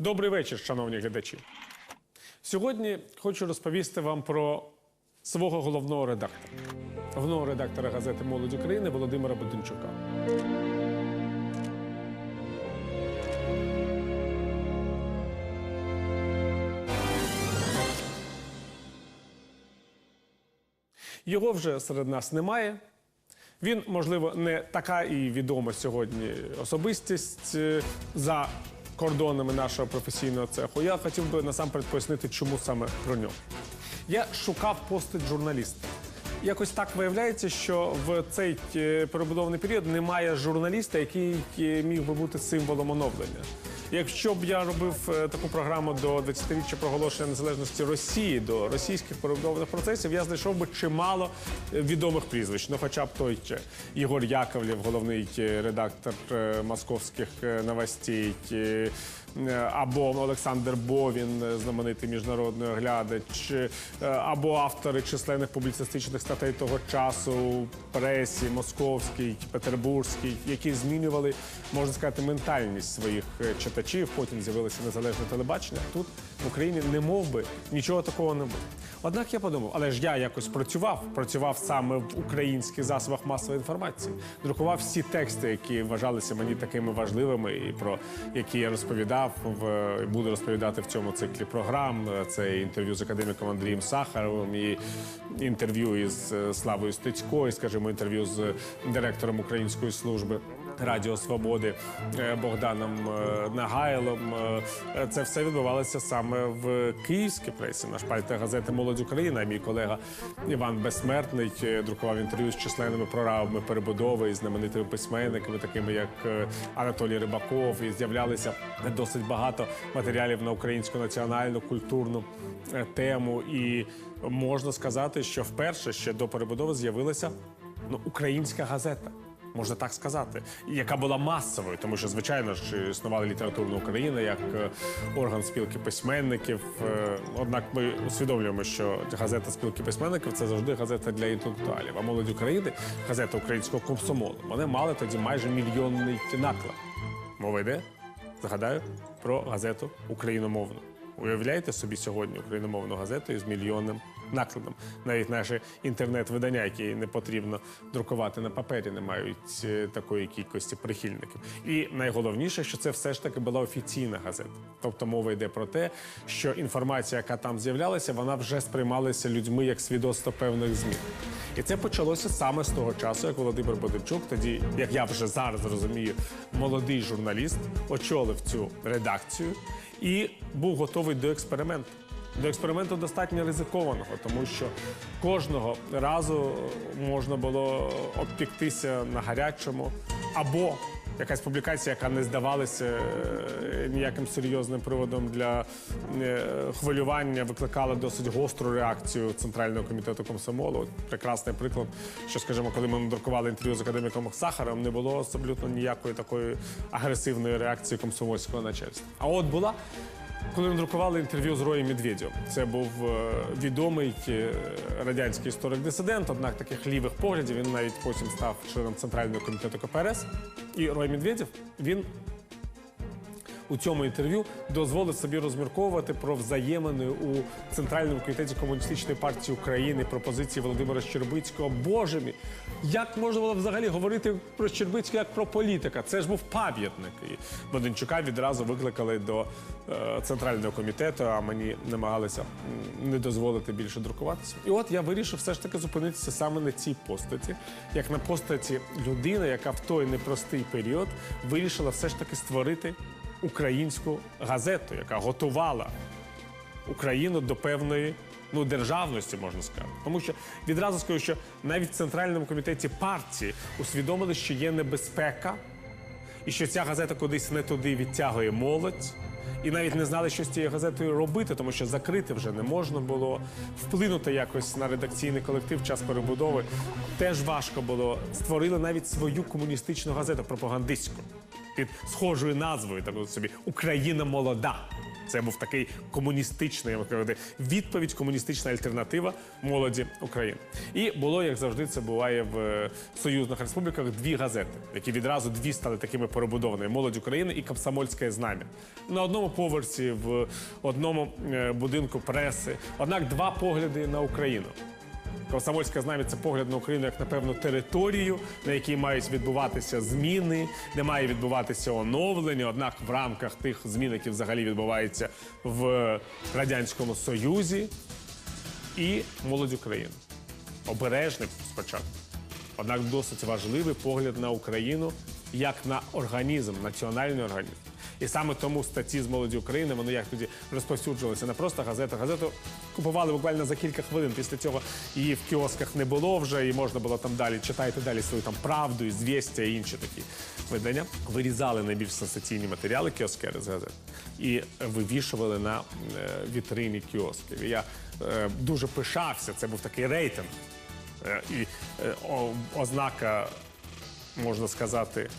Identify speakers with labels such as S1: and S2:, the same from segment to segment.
S1: Добрий вечір, шановні глядачі. Сьогодні хочу розповісти вам про свого головного редактора, головного редактора газети Молодь України Володимира Буденчука. Його вже серед нас немає. Він, можливо, не така і відома сьогодні особистість е, за кордонами нашого професійного цеху. Я хотів би насамперед пояснити, чому саме про нього. Я шукав постать журналіста. Якось так виявляється, що в цей е, перебудований період немає журналіста, який е, міг би бути символом оновлення. Якщо б я робив е, таку програму до 20-річчя проголошення незалежності Росії, до російських перебудованих процесів, я знайшов би чимало е, відомих прізвищ. Ну, хоча б той Ігор Яковлєв, головний е, редактор московських новостей, або Олександр Бовін, е, знаменитий міжнародний оглядач, е, або автори численних публіцистичних статей того часу у пресі, московській, петербурзькій, які змінювали, можна сказати, ментальність своїх е, читачів. Потім з'явилося незалежне телебачення. Тут в Україні не мов би нічого такого не було. Однак я подумав, але ж я якось працював, працював саме в українських засобах масової інформації, друкував всі тексти, які вважалися мені такими важливими, і про які я розповідав в буду розповідати в цьому циклі програм. Це інтерв'ю з академіком Андрієм Сахаровим, і інтерв'ю із е, Славою Стецько, і, скажімо, інтерв'ю з директором Української служби. Радіо Свободи е, Богданом е, Нагайлом. Е, Це все відбувалося саме в київській пресі. На шпальті газети Молодь Україна. Мій колега Іван Безсмертний друкував інтерв'ю з численними проравами перебудови і знаменитими письменниками, такими як Анатолій Рибаков. І з'являлися досить багато матеріалів на українську національну культурну тему. І можна сказати, що вперше ще до перебудови з'явилася ну, українська газета можна так сказати, яка була масовою, тому що, звичайно ж, існувала літературна Україна як е, орган спілки письменників. Е, Однак ми усвідомлюємо, що газета спілки письменників це завжди газета для інтелектуалів. А молодь України, газета українського комсомолу. Вони мали тоді майже мільйонний наклад. Мова йде, згадаю, про газету україномовну. Уявляєте собі сьогодні україномовну газету із мільйонним накладом. Навіть наші інтернет-видання, які не потрібно друкувати на папері, не мають е, такої кількості прихильників. І найголовніше, що це все ж таки була офіційна газета. Тобто мова йде про те, що інформація, яка там з'являлася, вона вже сприймалася людьми як свідоцтво певних змін. І це почалося саме з того часу, як Володимир Бодимчук, тоді, як я вже зараз розумію, молодий журналіст, очолив цю редакцію і був готовий до експерименту. До експерименту достатньо ризикованого, тому що кожного разу можна було обпіктися на гарячому, або якась публікація, яка не здавалася е, ніяким серйозним приводом для е, хвилювання, викликала досить гостру реакцію Центрального комітету комсомолу. Прекрасний приклад, що, скажімо, коли ми надрукували інтерв'ю з академіком Сахаром, не було абсолютно ніякої такої агресивної реакції комсомольського начальства. А от була коли ми друкували інтерв'ю з Роєм Медведєвим. Це був е, відомий е, радянський історик-дисидент, однак таких лівих поглядів. Він навіть потім став членом Центрального комітету КПРС. І Рой Медведєв, він у цьому інтерв'ю дозволить собі розмірковувати про взаємини у Центральному комітеті комуністичної партії України пропозиції Володимира Щербицького. Боже мій, як можна було взагалі говорити про Щербицького як про політика? Це ж був пам'ятник. І Боденчука відразу викликали до е, центрального комітету, а мені намагалися не дозволити більше друкуватися. І от я вирішив все ж таки зупинитися саме на цій постаті, як на постаті людини, яка в той непростий період вирішила все ж таки створити українську газету, яка готувала Україну до певної ну, державності, можна сказати. Тому що відразу скажу, що навіть в центральному комітеті партії усвідомили, що є небезпека, і що ця газета кудись не туди відтягує молодь. І навіть не знали, що з цією газетою робити, тому що закрити вже не можна було. Вплинути якось на редакційний колектив час перебудови теж важко було. Створили навіть свою комуністичну газету пропагандистську під схожою назвою, так собі Україна молода. Це був такий комуністичний можу відповідь, комуністична альтернатива молоді України. І було, як завжди, це буває в е, союзних республіках, дві газети, які відразу дві стали такими перебудованими: молодь України і Комсомольське знам'я. На одному поверсі, в одному е, будинку преси. Однак два погляди на Україну. Комсомольське знам'я це погляд на Україну як на певну територію, на якій мають відбуватися зміни, де має відбуватися оновлення. Однак в рамках тих змін, які взагалі відбуваються в радянському союзі, і молодь України. Обережний спочатку. Однак досить важливий погляд на Україну як на організм, національний організм. І саме тому статті з молоді України вони як тоді розповсюджувалися не просто газета. Газету купували буквально за кілька хвилин. Після цього її в кіосках не було вже, і можна було там далі читайте далі свою там правду, ізвістя і інші такі видання. Вирізали найбільш сенсаційні матеріали кіоскери з газет і вивішували на е, вітрині кіосків. І я е, дуже пишався. Це був такий рейтинг. Е, І ознака, можна сказати,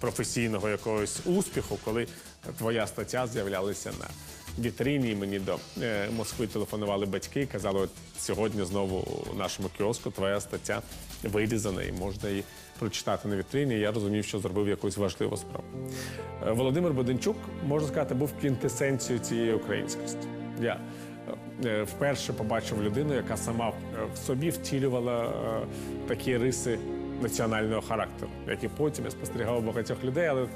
S1: професійного якогось успіху, коли твоя стаття з'являлася на вітрині. Мені до е, Москви телефонували батьки казали, сьогодні знову у нашому кіоску твоя стаття вирізана і можна її прочитати на вітрині. Я розумів, що зробив якусь важливу справу. Е, Володимир Боденчук, можна сказати, був квінтесенцією цієї українськості. Я е, вперше побачив людину, яка сама в собі втілювала такі риси національного характеру, які потім я спостерігав багатьох людей, але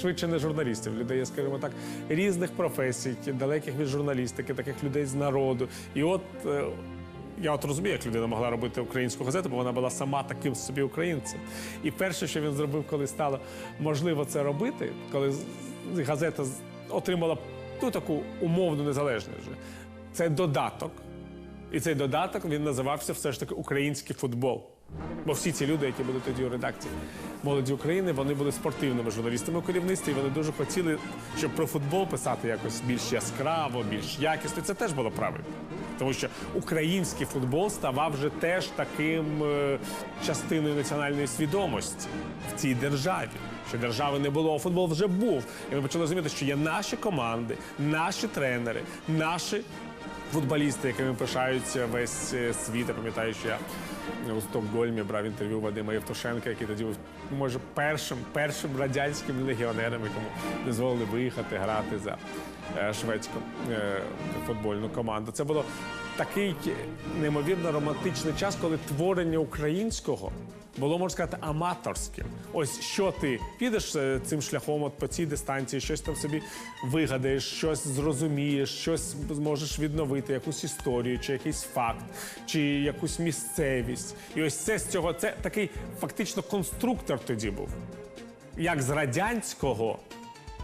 S1: швидше не журналістів, людей, скажімо так, різних професій, далеких від журналістики, таких людей з народу. І от е, я от розумію, як людина могла робити українську газету, бо вона була сама таким собі українцем. І перше, що він зробив, коли стало можливо це робити, коли газета отримала ну, таку умовну незалежність, це додаток. І цей додаток він називався все ж таки український футбол. Бо всі ці люди, які були тоді у редакції молоді України, вони були спортивними журналістами у керівництві. і Вони дуже хотіли, щоб про футбол писати якось більш яскраво, більш якісно. Це теж було правильно. Тому що український футбол ставав вже теж таким е, частиною національної свідомості в цій державі. Що держави не було, а футбол вже був. І ми почали розуміти, що є наші команди, наші тренери, наші футболісти, якими пишаються весь е, світ. Я пам'ятаю, що я у Стокгольмі брав інтерв'ю Вадима Євтушенка, який тоді був, може, першим, першим радянським легіонером, якому дозволили виїхати грати за е, шведську е, футбольну команду. Це було такий неймовірно романтичний час, коли творення українського було, можна сказати, аматорським. Ось що ти підеш е, цим шляхом от по цій дистанції, щось там собі вигадаєш, щось зрозумієш, щось зможеш відновити, якусь історію, чи якийсь факт, чи якусь місцевість. І ось це з цього це такий фактично конструктор тоді був. Як з радянського.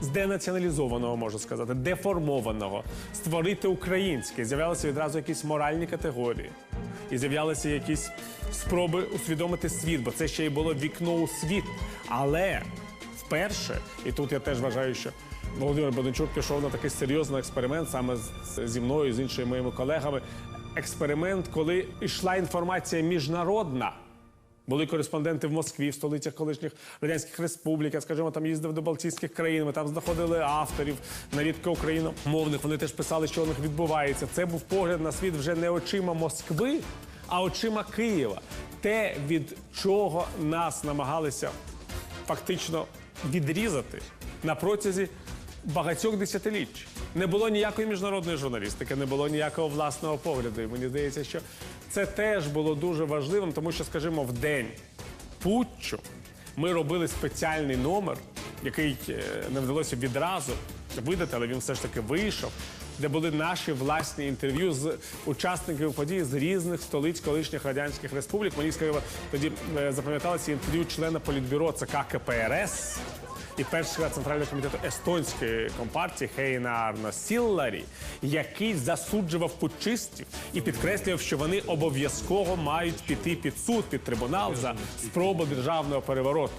S1: З денаціоналізованого, можна сказати, деформованого, створити українське. З'являлися відразу якісь моральні категорії. І з'являлися якісь спроби усвідомити світ, бо це ще й було вікно у світ. Але вперше, і тут я теж вважаю, що Володимир Боденчук пішов на такий серйозний експеримент саме зі мною, з іншими моїми колегами. Експеримент, коли йшла інформація міжнародна. Були кореспонденти в Москві, в столицях колишніх радянських республік. Я, скажімо, там їздив до Балтійських країн. Ми там знаходили авторів, нарідко україномовних. Вони теж писали, що у них відбувається. Це був погляд на світ вже не очима Москви, а очима Києва. Те, від чого нас намагалися фактично відрізати на протязі багатьох десятиліть. Не було ніякої міжнародної журналістики, не було ніякого власного погляду. І мені здається, що це теж було дуже важливим, тому що, скажімо, в день путчу ми робили спеціальний номер, який не вдалося відразу видати, але він все ж таки вийшов. Де були наші власні інтерв'ю з учасниками подій з різних столиць колишніх радянських республік. Мені скажімо, тоді е, запам'яталося інтерв'ю члена політбюро ЦК КПРС і першого центрального комітету естонської компартії Хейна Арно Сілларі, який засуджував путчистів і підкреслював, що вони обов'язково мають піти під суд, під трибунал за спробу державного перевороту.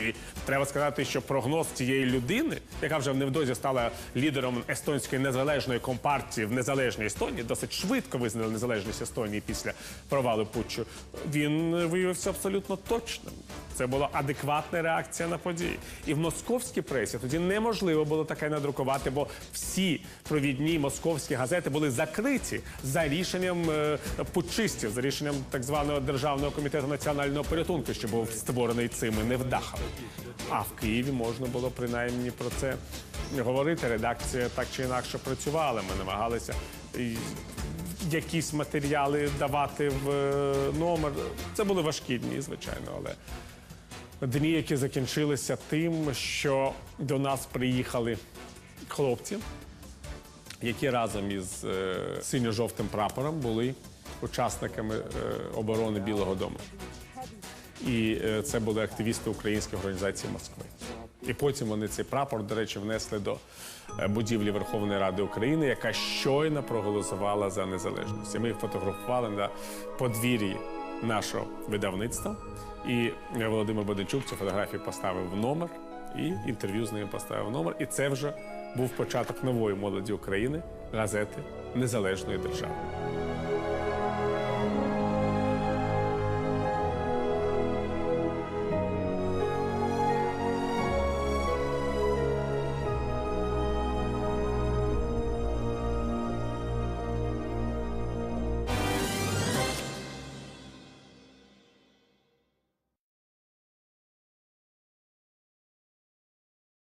S1: І треба сказати, що прогноз цієї людини, яка вже невдовзі стала лідером естонської незалежної компартії в незалежній Естонії, досить швидко визнали незалежність Естонії після провалу путчу, він виявився абсолютно точним. Це була адекватна реакція на події. І в московській пресі тоді неможливо було таке надрукувати, бо всі провідні московські газети були закриті за рішенням е, путчистів, за рішенням так званого державного комітету національного порятунку, що був створений цими невдахами. А в Києві можна було принаймні про це говорити. Редакція так чи інакше працювала. Ми намагалися якісь матеріали давати в е, номер. Це були важкі дні, звичайно, але дні, які закінчилися тим, що до нас приїхали хлопці, які разом із е, синьо-жовтим прапором були учасниками е, оборони Білого Дому. І е, це були активісти української організації Москви. І потім вони цей прапор, до речі, внесли до е, будівлі Верховної Ради України, яка щойно проголосувала за незалежність. І ми їх фотографували на подвір'ї нашого видавництва. І е, Володимир Боденчук цю фотографію поставив в номер, і інтерв'ю з ним поставив в номер. І це вже був початок нової молоді України, газети Незалежної держави.